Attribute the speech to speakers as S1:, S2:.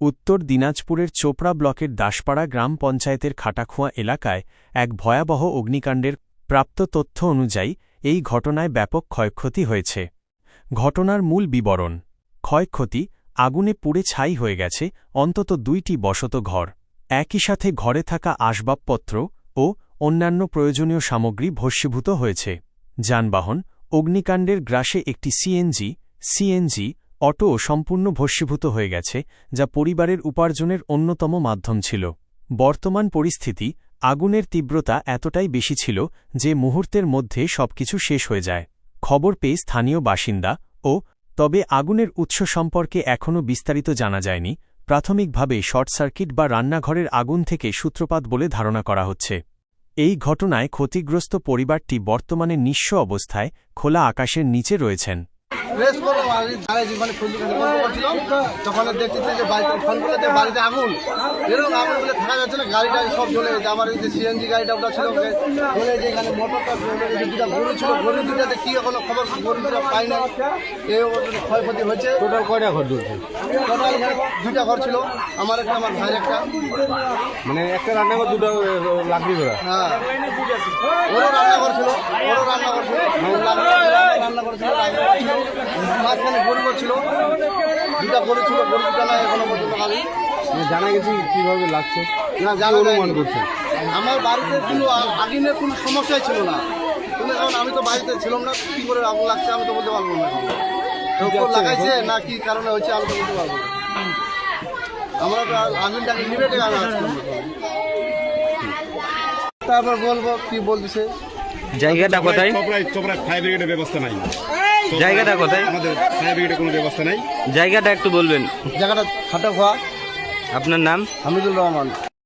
S1: উত্তর দিনাজপুরের চোপড়া ব্লকের দাসপাড়া গ্রাম পঞ্চায়েতের খাটাখুয়া এলাকায় এক ভয়াবহ অগ্নিকাণ্ডের প্রাপ্ত তথ্য অনুযায়ী এই ঘটনায় ব্যাপক ক্ষয়ক্ষতি হয়েছে। ঘটনার মূল বিবরণ, ক্ষয়ক্ষতি আগুনে পুড়ে ছাই হয়ে গেছে অন্তত দুইটি বসত ঘর, একই সাথে ঘরে থাকা আসবাবপত্র ও অন্যান্য প্রয়োজনীয় সামগ্রী ভস্মীভূত হয়েছে। যানবাহন, অগ্নিকাণ্ডের গ্রাসে একটি সিএনজি সিএনজি অটো সম্পূর্ণ ভস্মীভূত হয়ে গেছে, যা পরিবারের উপার্জনের অন্যতম মাধ্যম ছিল। বর্তমান পরিস্থিতি, আগুনের তীব্রতা এতটাই বেশি ছিল, যে মুহূর্তের মধ্যে সবকিছু শেষ হয়ে যায়। খবর পেয়ে স্থানীয় বাসিন্দা ও, তবে আগুনের উৎস সম্পর্কে এখনও বিস্তারিত জানা যায়নি, প্রাথমিকভাবে শর্ট সার্কিট বা রান্নাঘরের আগুন থেকে সূত্রপাত বলে ধারণা করা হচ্ছে। এই ঘটনায় ক্ষতিগ্রস্ত পরিবারটি বর্তমানে নিঃস্ব অবস্থায়, খোলা আকাশের নিচে রয়েছেন।
S2: প্রেস করে গাড়ি মানে খুঁজে খুঁজে বন্ধ করছিলাম তখন দেখতেছি যে বাড়িতে ফোন করে যে বাড়িতে আগুন এরকম আগুন বলে থাকা যাচ্ছে না গাড়ি টাড়ি সব জ্বলে গেছে। আমার এই যে সিএনজি গাড়িটা ওটা ছিল জ্বলে যে এখানে মোটরটা দুটা গরু ছিল গরু দুটাতে কি এখনও খবর গরু দুটা পাই না এই ক্ষয়ক্ষতি হয়েছে।
S3: টোটাল কয়টা ঘর ঢুকছে
S2: টোটাল দুটা ঘর ছিল আমার একটা আমার ভাইয়ের একটা।
S3: মানে একটা রান্নাঘর দুটো করা
S2: হ্যাঁ। ওরও রান্নাঘর ছিল ওরও রান্নাঘর ছিল। মাঝখানে গরু ছিল দুটা গরু ছিল গরু দুটা নাই এখনও পর্যন্ত আমি
S3: মানে জানা গেছে কীভাবে লাগছে?
S2: না জানো
S3: অনুমান করছে?
S2: আমার বাড়িতে কোনো আগুনের কোনো সমস্যাই ছিল না। কিন্তু কারণ আমি তো বাড়িতে ছিলাম না কি করে আগুন লাগছে আমি তো বলতে পারব না। লাগাইছে না কি কারণে হয়েছে আমি তো বলতে পারব না। আমরা তো আগুনটাকে নিবেটে তারপর বলব কি বলতেছে?
S4: জায়গাটা কোথায়?
S5: চোপড়ায় চোপড়ায় ফায়ার ব্রিগেডের ব্যবস্থা নাই।
S4: জায়গাটা কোথায়?
S5: আমাদের ফায়ার ব্রিগেডের কোনো ব্যবস্থা নাই।
S4: জায়গাটা একটু বলবেন।
S2: জায়গাটা খাটা খোয়া
S4: আপনার নাম?
S2: হামিদুল রহমান।